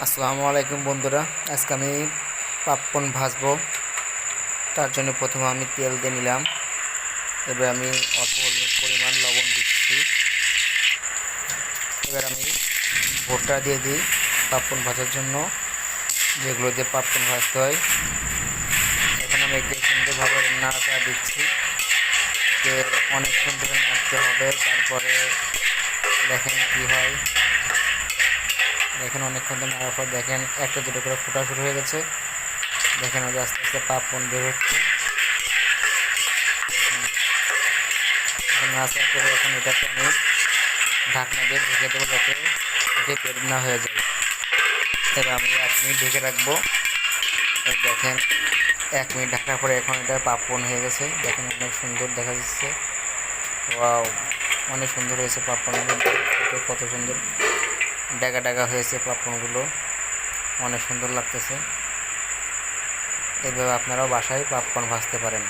আসসালামু আলাইকুম বন্ধুরা। আজকে আমি পাপ্পন ভাজবো। তার জন্য প্রথমে আমি তেল দিয়ে নিলাম। এবার আমি অল্প পরি- পরিমাণ লবণ দিচ্ছি। এবার আমি ভুট্টা দিয়ে দিই পাপ্পন ভাজার জন্য। যেগুলো দিয়ে পাপ্পন ভাজতে হয়। এখন আমি একটু সুন্দরভাবে নাড়াচাড়া দিচ্ছি। যে অনেক সুন্দর নাড়তে হবে। তারপরে দেখেন কি হয়। দেখেন অনেকক্ষণ ধরে নাড়ার পর দেখেন একটা দুটো করে ফোটা শুরু হয়ে গেছে। দেখেন যে আস্তে আস্তে পাপন বের হচ্ছে। হুম। এখন এটাকে আমি ঢাকনা দিয়ে ঢেকে দেবো যাতে এটি বের না হয়ে যায়। এবার আমি এক মিনিট ঢেকে রাখব। দেখেন, এক মিনিট ঢাকার পরে এখন এটা পাপন হয়ে গেছে। দেখেন অনেক সুন্দর দেখা যাচ্ছে। ওয়াও, অনেক সুন্দর হয়েছে দেখতে কত সুন্দর। ডাগা ডাগা হয়েছে পাপড়গুলো অনেক সুন্দর লাগতেছে। এভাবে আপনারাও বাসায় পাপকর্ন ভাজতে পারেন।